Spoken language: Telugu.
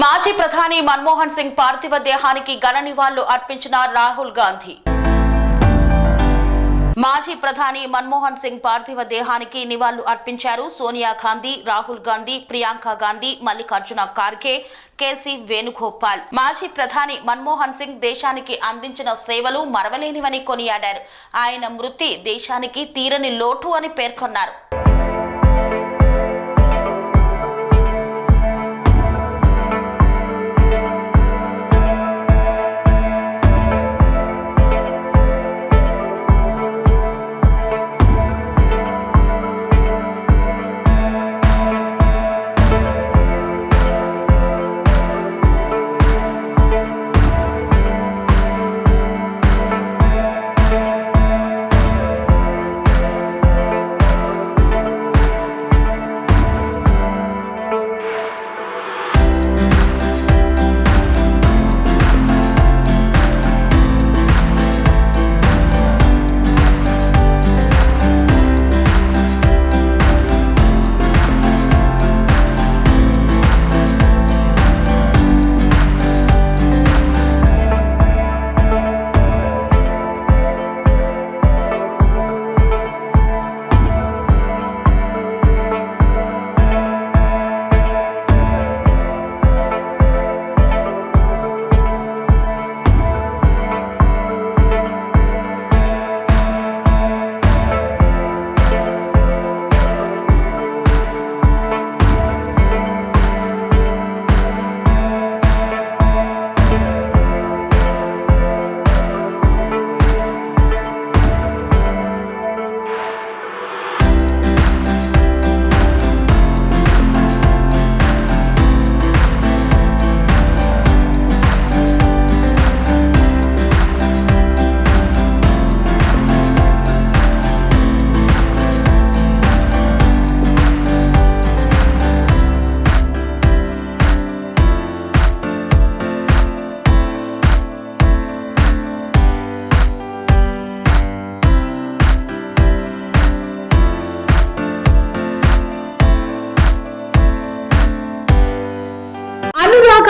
మాజీ ప్రధాని మన్మోహన్ సింగ్ పార్థివ దేహానికి ఘన నివాళులు అర్పించిన రాహుల్ గాంధీ. మాజీ ప్రధాని మన్మోహన్ సింగ్ పార్థివ దేహానికి నివాళులు అర్పించారు సోనియా గాంధీ రాహుల్ గాంధీ ప్రియాంక గాంధీ మల్లికార్జున ఖార్గే కేసీ వేణుగోపాల్. మాజీ ప్రధాని మన్మోహన్ సింగ్ దేశానికి అందించిన సేవలు మరవలేనివని కొనియాడారు. ఆయన మృతి దేశానికి తీరని లోటు అని పేర్కొన్నారు.